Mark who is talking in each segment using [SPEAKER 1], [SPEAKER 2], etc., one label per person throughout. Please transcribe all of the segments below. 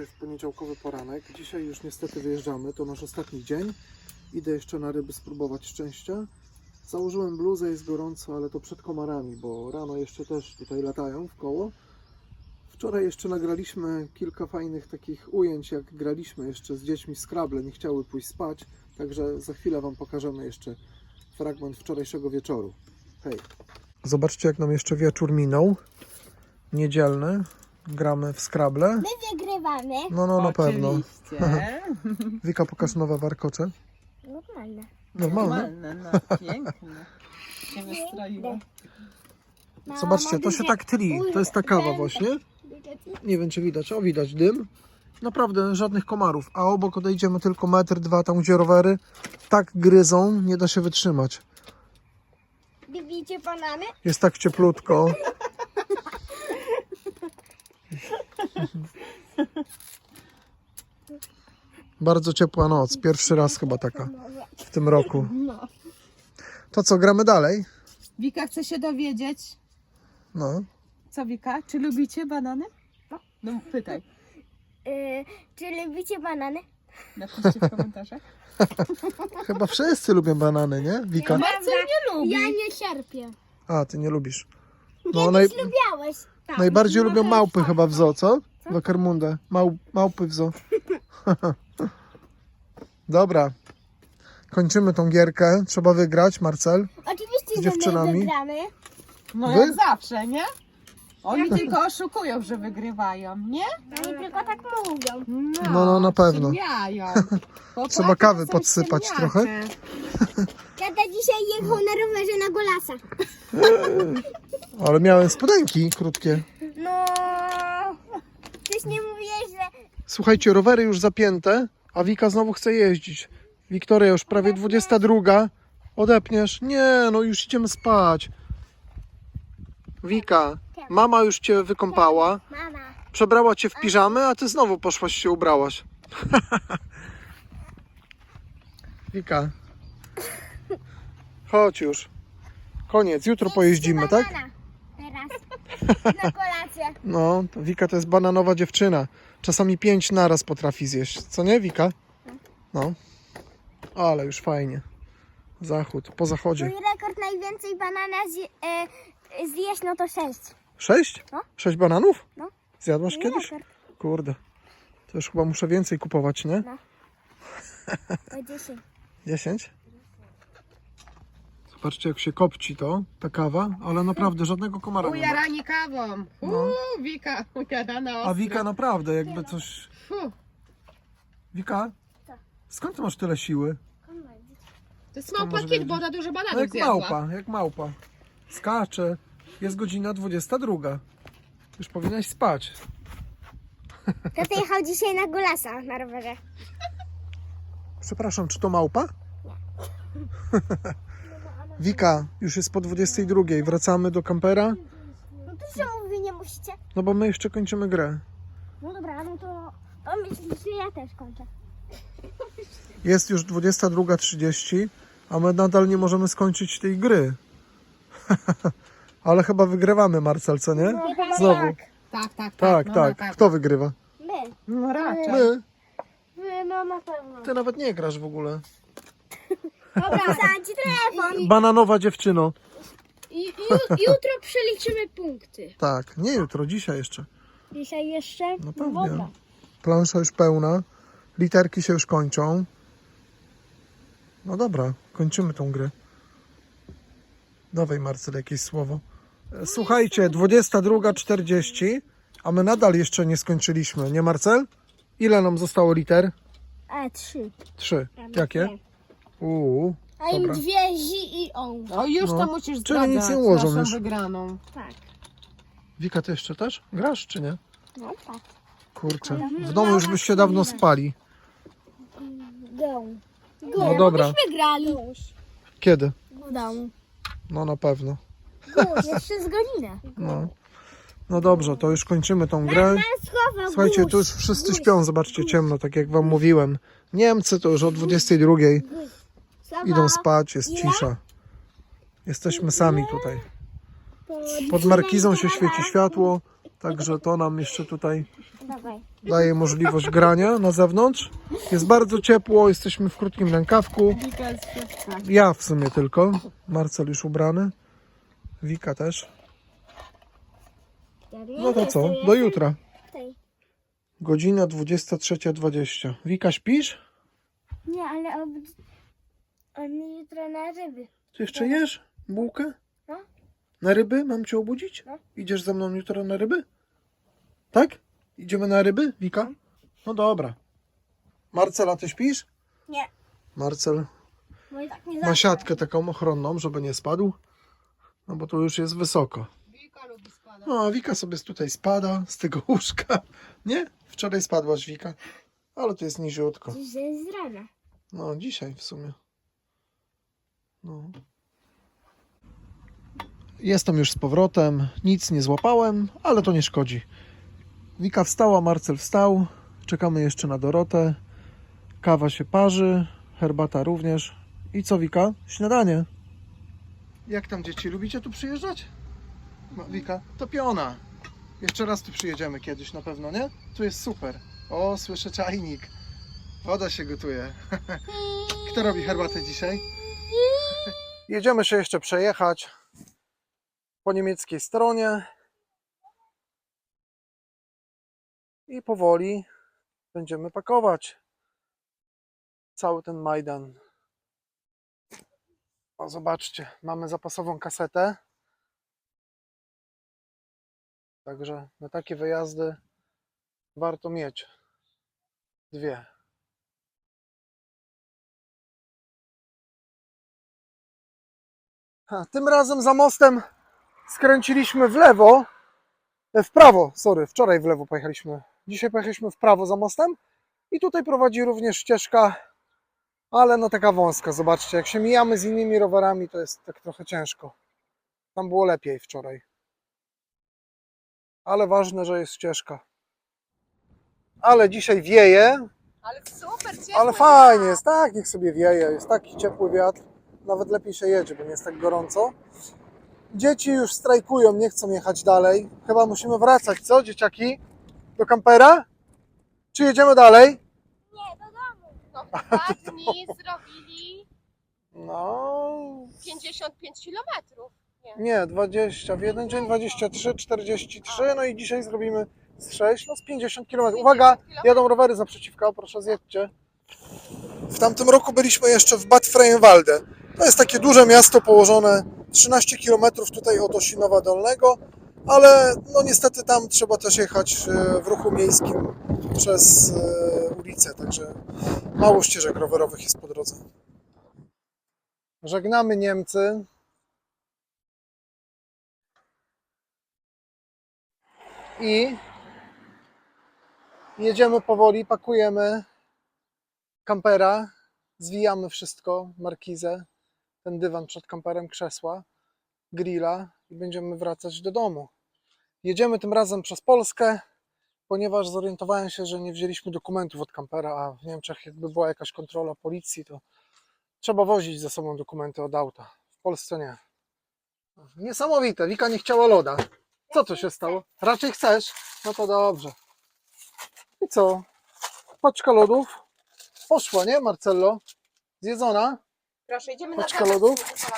[SPEAKER 1] w poniedziałkowy poranek. Dzisiaj już niestety wyjeżdżamy, to nasz ostatni dzień. Idę jeszcze na ryby spróbować szczęścia. Założyłem bluzę, jest gorąco, ale to przed komarami, bo rano jeszcze też tutaj latają w koło. Wczoraj jeszcze nagraliśmy kilka fajnych takich ujęć, jak graliśmy jeszcze z dziećmi w Scrabble, nie chciały pójść spać, także za chwilę Wam pokażemy jeszcze fragment wczorajszego wieczoru. Hej! Zobaczcie, jak nam jeszcze wieczór minął. Niedzielny. Gramy w Scrabble.
[SPEAKER 2] My wygrywamy.
[SPEAKER 1] No, no, na pewno.
[SPEAKER 3] Oczywiście.
[SPEAKER 1] Wika, pokaż nowe warkocze.
[SPEAKER 2] Normalne.
[SPEAKER 1] Normalne.
[SPEAKER 3] Normalne, no, piękne. Się wystroiło.
[SPEAKER 1] Zobaczcie, to się tak tli. To jest ta kawa właśnie. Nie wiem, czy widać. O, widać dym. Naprawdę żadnych komarów. A obok odejdziemy tylko metr, dwa, tam gdzie rowery. Tak gryzą, nie da się wytrzymać.
[SPEAKER 2] Widzicie banany?
[SPEAKER 1] Jest tak cieplutko. Bardzo ciepła noc. Pierwszy raz chyba taka w tym roku.
[SPEAKER 3] No.
[SPEAKER 1] To co, gramy dalej?
[SPEAKER 3] Wika chce się dowiedzieć.
[SPEAKER 1] No.
[SPEAKER 3] Co Wika? Czy lubicie banany? No pytaj.
[SPEAKER 2] Yy, czy lubicie banany?
[SPEAKER 3] Napiszcie w komentarzach.
[SPEAKER 1] Chyba wszyscy lubią banany, nie? Wika?
[SPEAKER 3] Marcel nie lubi.
[SPEAKER 2] Ja nie cierpię.
[SPEAKER 1] A, ty nie lubisz. No, naj,
[SPEAKER 2] Kiedyś lubiałeś. Tak.
[SPEAKER 1] najbardziej
[SPEAKER 3] no
[SPEAKER 1] lubią
[SPEAKER 3] też
[SPEAKER 1] małpy chyba w zoo, co? Do Kermunda. Mał, małpy w zoo. Dobra. Kończymy tą gierkę. Trzeba wygrać, Marcel.
[SPEAKER 2] Oczywiście,
[SPEAKER 1] Z
[SPEAKER 2] że
[SPEAKER 1] dziewczynami?
[SPEAKER 2] my wygramy.
[SPEAKER 3] No
[SPEAKER 1] Wy?
[SPEAKER 3] jak zawsze, nie? Oni tylko oszukują, że wygrywają, nie?
[SPEAKER 2] Oni tylko tak mówią.
[SPEAKER 1] No, no, na pewno.
[SPEAKER 3] ściemniają. Chłopaki
[SPEAKER 1] Trzeba kawy
[SPEAKER 3] są
[SPEAKER 1] podsypać
[SPEAKER 3] ściemniacze.
[SPEAKER 1] trochę.
[SPEAKER 2] Tata dzisiaj jechał na rowerze na golasa.
[SPEAKER 1] Ale miałem spodenki krótkie.
[SPEAKER 2] No... Też nie mówiłeś, że...
[SPEAKER 1] Słuchajcie, rowery już zapięte, a Wika znowu chce jeździć. Wiktoria, już prawie 22. Odepniesz? Nie, no już idziemy spać. Wika, mama już cię wykąpała.
[SPEAKER 2] Mama.
[SPEAKER 1] Przebrała cię w piżamy, a ty znowu poszłaś się ubrałaś. Wika. Chodź już. Koniec, jutro pojeździmy, tak?
[SPEAKER 2] Banana. Na kolację.
[SPEAKER 1] No, to Wika to jest bananowa dziewczyna. Czasami pięć naraz potrafi zjeść. Co nie, Wika? No. Ale już fajnie. Zachód, po zachodzie.
[SPEAKER 2] Mój rekord najwięcej banana zje, e, zjeść, no to sześć.
[SPEAKER 1] Sześć?
[SPEAKER 2] No.
[SPEAKER 1] Sześć bananów?
[SPEAKER 2] No.
[SPEAKER 1] Zjadłaś
[SPEAKER 2] Mój
[SPEAKER 1] kiedyś?
[SPEAKER 2] rekord.
[SPEAKER 1] Kurde. To już chyba muszę więcej kupować, nie?
[SPEAKER 2] To dziesięć.
[SPEAKER 1] Dziesięć? Zobaczcie, jak się kopci to, ta kawa, ale naprawdę żadnego komara nie ma.
[SPEAKER 3] Ujarani kawą. Uuu, Wika ujarana ostro.
[SPEAKER 1] A Wika naprawdę jakby coś...
[SPEAKER 3] Fu,
[SPEAKER 1] Wika?
[SPEAKER 2] Co?
[SPEAKER 1] Skąd ty masz tyle siły?
[SPEAKER 3] to jest małpa
[SPEAKER 1] może
[SPEAKER 3] kit,
[SPEAKER 1] wiedzieć?
[SPEAKER 3] bo ona dużo
[SPEAKER 1] No
[SPEAKER 3] bananów
[SPEAKER 1] jak
[SPEAKER 3] zjadła.
[SPEAKER 1] małpa, jak małpa. Skacze. Jest godzina 22. Już powinnaś spać.
[SPEAKER 2] Tata jechał dzisiaj na golasa na rowerze.
[SPEAKER 1] Przepraszam, czy to małpa? Wika, już jest po 22. Wracamy do kampera.
[SPEAKER 2] No to czemu wy nie musicie?
[SPEAKER 1] No bo my jeszcze kończymy grę.
[SPEAKER 2] No dobra, no to... To myślisz, że ja też kończę.
[SPEAKER 1] Jest już 22.30, a my nadal nie możemy skończyć tej gry. Ale chyba wygrywamy, Marcel, co nie? Znowu.
[SPEAKER 3] Tak, tak, tak.
[SPEAKER 1] Tak,
[SPEAKER 3] no,
[SPEAKER 1] tak.
[SPEAKER 3] na pewno.
[SPEAKER 1] Kto wygrywa?
[SPEAKER 2] My.
[SPEAKER 3] No raczej.
[SPEAKER 1] My.
[SPEAKER 2] Wy, no na pewno.
[SPEAKER 1] Ty nawet nie grasz w ogóle.
[SPEAKER 2] Dobra, dam ci telefon.
[SPEAKER 1] Bananowa dziewczyno.
[SPEAKER 2] Jutro przeliczymy punkty.
[SPEAKER 1] Tak, nie jutro, dzisiaj jeszcze.
[SPEAKER 2] Dzisiaj jeszcze?
[SPEAKER 1] No pewnie. Plansza już pełna. Literki się już kończą. No dobra, kończymy tą grę. Dawaj Marcel jakieś słowo. E, Słuchajcie, 22.40, a my nadal jeszcze nie skończyliśmy, nie Marcel? Ile nam zostało liter?
[SPEAKER 2] E, trzy.
[SPEAKER 1] Trzy. Jakie? Uuu,
[SPEAKER 2] A im
[SPEAKER 1] Dobra.
[SPEAKER 2] dwie zi i on.
[SPEAKER 3] O, już
[SPEAKER 1] No.
[SPEAKER 3] to musisz
[SPEAKER 1] Czyli
[SPEAKER 3] zdradzać
[SPEAKER 1] nic nie ułożą
[SPEAKER 3] naszą
[SPEAKER 1] już.
[SPEAKER 3] wygraną.
[SPEAKER 2] Tak.
[SPEAKER 1] Wika, ty jeszcze też? Grasz czy nie?
[SPEAKER 2] No tak.
[SPEAKER 1] Kurczę, w domu już byście dawno spali.
[SPEAKER 2] Go.
[SPEAKER 1] No dobra,
[SPEAKER 2] Myśmy grali.
[SPEAKER 1] kiedy?
[SPEAKER 2] W domu.
[SPEAKER 1] No na pewno.
[SPEAKER 2] Jeszcze z godzinę.
[SPEAKER 1] No. No dobrze, to już kończymy tą grę.
[SPEAKER 2] Schował
[SPEAKER 1] Słuchajcie, tu już wszyscy śpią, zobaczcie, ciemno, tak jak wam mówiłem. Niemcy to już o 22 idą spać, jest cisza. Jesteśmy sami tutaj. Pod markizą się świeci światło, Także to nam jeszcze tutaj daje możliwość grania na zewnątrz. Jest bardzo ciepło, jesteśmy w krótkim rękawku. Ja w sumie tylko. Marcel już ubrany. Wika też. No to co? Do jutra. Godzina 23.20. Wika śpisz?
[SPEAKER 2] Nie, ale ob... on jutro na ryby.
[SPEAKER 1] Ty jeszcze jesz bułkę?
[SPEAKER 2] No.
[SPEAKER 1] Na ryby? Mam cię obudzić?
[SPEAKER 2] No.
[SPEAKER 1] Idziesz ze mną jutro na ryby? Tak? Idziemy na ryby, Wika? No dobra. Marcel, a ty śpisz?
[SPEAKER 2] Nie.
[SPEAKER 1] Marcel
[SPEAKER 2] Bo i tak nie
[SPEAKER 1] ma
[SPEAKER 2] zawsze.
[SPEAKER 1] siatkę taką ochronną, żeby nie spadł. No bo to już jest wysoko.
[SPEAKER 3] Wika lubi spadać.
[SPEAKER 1] No, a Wika sobie tutaj spada z tego łóżka. Nie? Wczoraj spadłaś, Wika. Ale to jest niziutko.
[SPEAKER 2] Dziś jest z rana.
[SPEAKER 1] No, dzisiaj w sumie. No. Jestem już z powrotem. Nic nie złapałem, ale to nie szkodzi. Wika wstała, Marcel wstał. Czekamy jeszcze na Dorotę. Kawa się parzy, herbata również. I co, Wika? Śniadanie. Jak tam dzieci? Lubicie tu przyjeżdżać? No, Wika, to piona. Jeszcze raz tu przyjedziemy kiedyś na pewno, nie? Tu jest super. O, słyszę czajnik. Woda się gotuje. Kto robi herbatę dzisiaj? Jedziemy się jeszcze przejechać po niemieckiej stronie. I powoli będziemy pakować cały ten Majdan. O, zobaczcie, mamy zapasową kasetę. Także na takie wyjazdy warto mieć dwie. Tym razem za mostem skręciliśmy w lewo, e, w prawo, sorry, wczoraj w lewo pojechaliśmy. Dzisiaj pojechaliśmy w prawo za mostem i tutaj prowadzi również ścieżka, ale no taka wąska, zobaczcie, jak się mijamy z innymi rowerami, to jest tak trochę ciężko. Tam było lepiej wczoraj. Ale ważne, że jest ścieżka. Ale dzisiaj wieje,
[SPEAKER 3] Ale super, ciepło.
[SPEAKER 1] ale fajnie jest, tak, niech sobie wieje, jest taki ciepły wiatr, nawet lepiej się jedzie, bo nie jest tak gorąco. Dzieci już strajkują, nie chcą jechać dalej. Chyba musimy wracać, co dzieciaki? Do kampera? Czy jedziemy dalej?
[SPEAKER 3] No, w dwa dni zrobili
[SPEAKER 1] No,
[SPEAKER 3] 55 kilometrów.
[SPEAKER 1] nie, 20, w jeden dzień 23, 43, no i dzisiaj zrobimy z 6, no z 50 km. Uwaga, jadą rowery zaprzeciwka, proszę zjedźcie. W tamtym roku byliśmy jeszcze w Bad Freienwalde. To jest takie duże miasto położone 13 km tutaj od Osinowa Dolnego, ale no niestety tam trzeba też jechać e, w ruchu miejskim przez e, ulicę, także mało ścieżek rowerowych jest po drodze. Żegnamy Niemcy. I jedziemy powoli, pakujemy kampera, zwijamy wszystko, markizę, ten dywan przed kamperem, krzesła, grilla i będziemy wracać do domu. Jedziemy tym razem przez Polskę, ponieważ zorientowałem się, że nie wzięliśmy dokumentów od kampera, a w Niemczech jakby była jakaś kontrola policji, to trzeba wozić ze sobą dokumenty od auta. W Polsce nie. Niesamowite, Wika nie chciała loda. Co tu się stało? Raczej chcesz? No to dobrze. I co? Paczka lodów poszła, nie Marcello? Zjedzona?
[SPEAKER 3] Proszę, idziemy
[SPEAKER 1] Paczka
[SPEAKER 3] na zewnątrz,
[SPEAKER 1] lodów?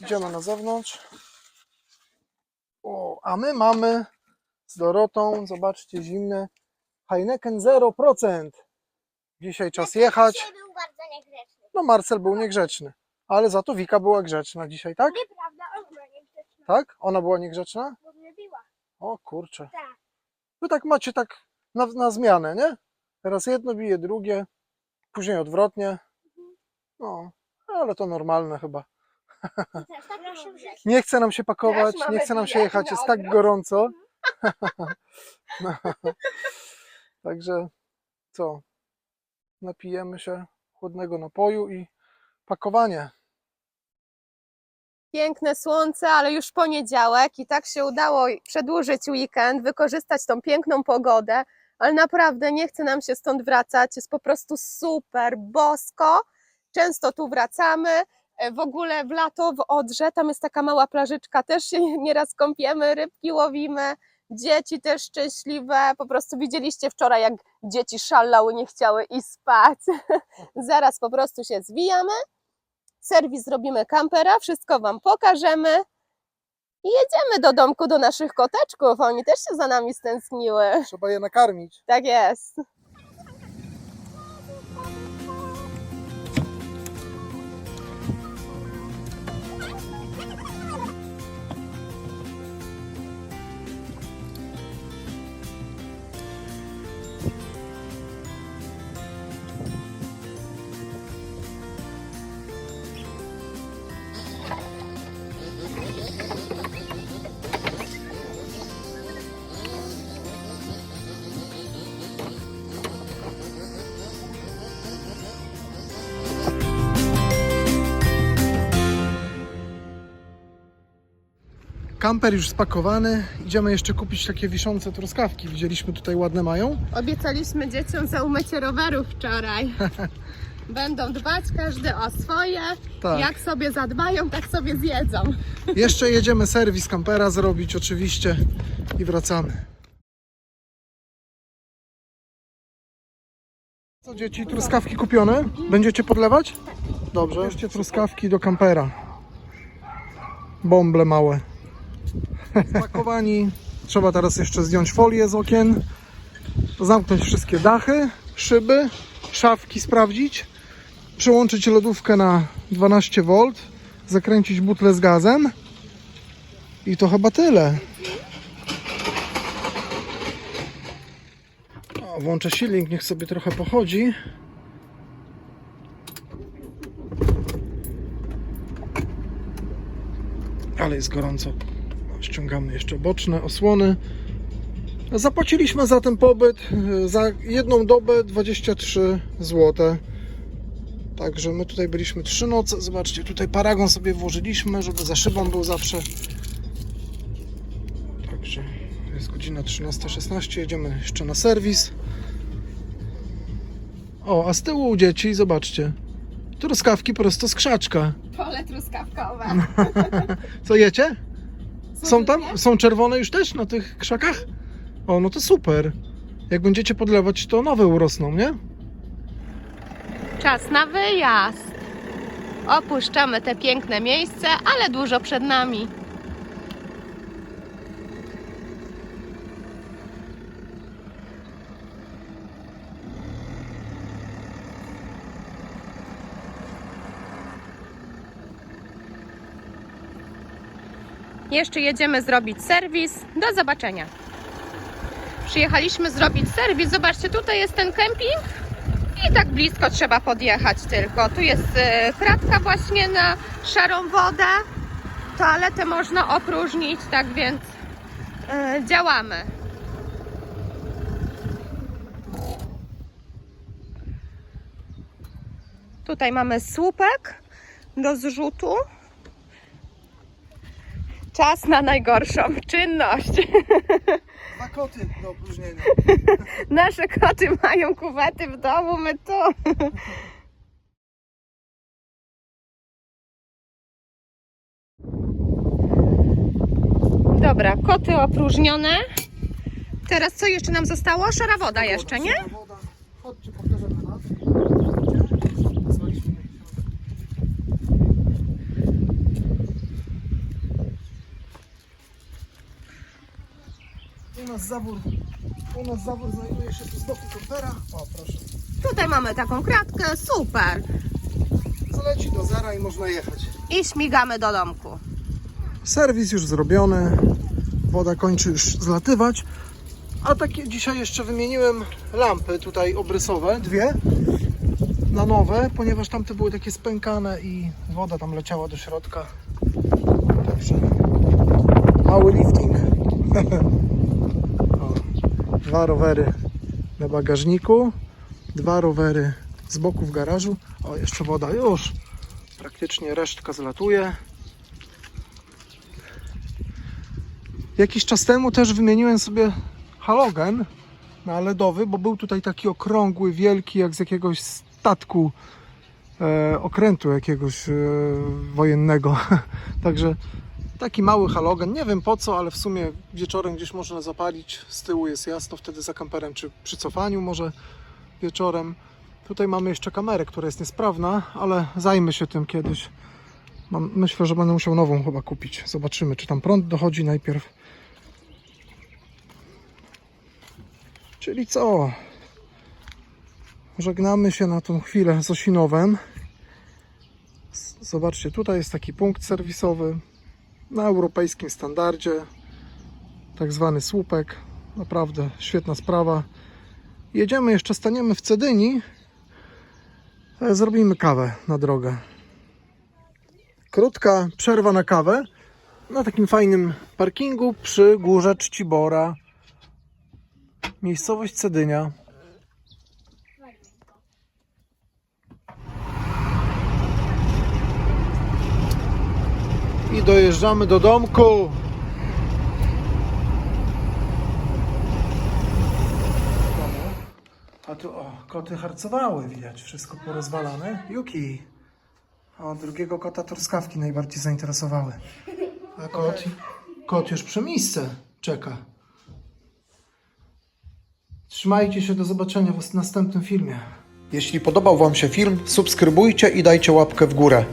[SPEAKER 1] Idziemy na zewnątrz. O, a my mamy z Dorotą, zobaczcie, zimne Heineken 0%. Dzisiaj czas jechać.
[SPEAKER 2] Dzisiaj był bardzo niegrzeczny.
[SPEAKER 1] No Marcel był niegrzeczny, ale za to Wika była grzeczna dzisiaj, tak?
[SPEAKER 2] Nieprawda, on był niegrzeczny,
[SPEAKER 1] Tak? Ona była niegrzeczna?
[SPEAKER 2] bo mnie biła.
[SPEAKER 1] O kurczę.
[SPEAKER 2] Tak.
[SPEAKER 1] Wy tak macie tak na, na zmianę, nie? Teraz jedno bije drugie, później odwrotnie. No, ale to normalne chyba.
[SPEAKER 2] Też tak wziąć.
[SPEAKER 1] Nie chce nam się pakować, nie chce nam się jechać,
[SPEAKER 3] na
[SPEAKER 1] jest tak gorąco. No. Także co? Napijemy się chłodnego napoju i pakowanie.
[SPEAKER 3] Piękne słońce, ale już poniedziałek i tak się udało przedłużyć weekend, wykorzystać tą piękną pogodę, ale naprawdę nie chce nam się stąd wracać. Jest po prostu super, bosko. Często tu wracamy, E, W ogóle w lato w Odrze, tam jest taka mała plażyczka, też się nieraz kąpiemy, rybki łowimy, dzieci też szczęśliwe, po prostu widzieliście wczoraj jak dzieci szalały, nie chciały iść spać. Zaraz po prostu się zwijamy, serwis zrobimy kampera, wszystko Wam pokażemy i jedziemy do domku do naszych koteczków, oni też się za nami stęskniły.
[SPEAKER 1] Trzeba je nakarmić.
[SPEAKER 3] Tak jest.
[SPEAKER 1] Kamper już spakowany. Idziemy jeszcze kupić takie wiszące truskawki. Widzieliśmy tutaj ładne mają.
[SPEAKER 3] Obiecaliśmy dzieciom za umycie rowerów wczoraj. Będą dbać każdy o swoje.
[SPEAKER 1] Tak.
[SPEAKER 3] Jak sobie zadbają, tak sobie zjedzą.
[SPEAKER 1] Jeszcze jedziemy serwis kampera zrobić oczywiście i wracamy. Co dzieci, truskawki kupione? Będziecie podlewać? Dobrze. Jeszcze truskawki do kampera. Bąble małe. Spakowani. Trzeba teraz jeszcze zdjąć folię z okien. Zamknąć wszystkie dachy, szyby, szafki sprawdzić. Przełączyć lodówkę na 12V. Zakręcić butlę z gazem. I to chyba tyle. Włączę silnik, niech sobie trochę pochodzi. Ale jest gorąco. Ściągamy jeszcze boczne osłony. Zapłaciliśmy za ten pobyt e, za jedną dobę 23 zł. Także my tutaj byliśmy trzy noce. Zobaczcie, tutaj paragon sobie włożyliśmy, żeby za szybą był zawsze. Także jest godzina 13.16. Jedziemy jeszcze na serwis. O, a z tyłu u dzieci, zobaczcie. Truskawki prosto z krzaczka.
[SPEAKER 3] Pole truskawkowe.
[SPEAKER 1] Co jecie? Są tam? Są czerwone już też na tych krzakach? O, no to super. Jak będziecie podlewać, to nowe urosną, nie?
[SPEAKER 3] Czas na wyjazd. Opuszczamy te piękne miejsce, ale dużo przed nami. Jeszcze jedziemy zrobić serwis. Do zobaczenia. Przyjechaliśmy zrobić serwis. Zobaczcie, tutaj jest ten kemping. I tak blisko trzeba podjechać tylko. Tu jest e, kratka właśnie na szarą wodę. Toaletę można opróżnić, tak więc e, działamy. Tutaj mamy słupek do zrzutu. Czas na najgorszą czynność.
[SPEAKER 1] Dwa koty do opróżnienia.
[SPEAKER 3] Nasze koty mają kuwety w domu, my tu. Dobra, koty opróżnione. Teraz co jeszcze nam zostało? Szara woda jeszcze, nie?
[SPEAKER 1] Woda. Chodźcie, nas. Nazwaliśmy ich. U nas zawór, u nas zawór znajduje się tu z boku kompera. O, proszę.
[SPEAKER 3] Tutaj mamy taką kratkę, super.
[SPEAKER 1] Zaleci do zera i można jechać.
[SPEAKER 3] I śmigamy do domku.
[SPEAKER 1] Serwis już zrobiony. Woda kończy już zlatywać. A takie dzisiaj jeszcze wymieniłem lampy tutaj obrysowe, dwie na nowe, ponieważ tamte były takie spękane i woda tam leciała do środka. Także mały lifting. dwa rowery na bagażniku, dwa rowery z boku w garażu. O, jeszcze woda już. Praktycznie resztka zlatuje. Jakiś czas temu też wymieniłem sobie halogen na LEDowy, bo był tutaj taki okrągły, wielki, jak z jakiegoś statku e, okrętu jakiegoś e, wojennego. Także taki mały halogen. Nie wiem po co, ale w sumie wieczorem gdzieś można zapalić. Z tyłu jest jasno wtedy za kamperem, czy przy cofaniu może wieczorem. Tutaj mamy jeszcze kamerę, która jest niesprawna, ale zajmę się tym kiedyś. Mam, myślę, że będę musiał nową chyba kupić. Zobaczymy, czy tam prąd dochodzi najpierw. Czyli co? Żegnamy się na tą chwilę z Osinowem. Zobaczcie, tutaj jest taki punkt serwisowy na europejskim standardzie. Tak zwany słupek. Naprawdę świetna sprawa. Jedziemy jeszcze, staniemy w Cedyni. e, Zrobimy kawę na drogę. Krótka przerwa na kawę na takim fajnym parkingu przy górze Czcibora. Miejscowość Cedynia. I dojeżdżamy do domku. A tu o, koty harcowały, widać, wszystko porozwalane. Yuki. O, drugiego kota truskawki najbardziej zainteresowały. A kot, kot już przy miejsce czeka. Trzymajcie się, do zobaczenia w następnym filmie. Jeśli podobał Wam się film, subskrybujcie i dajcie łapkę w górę.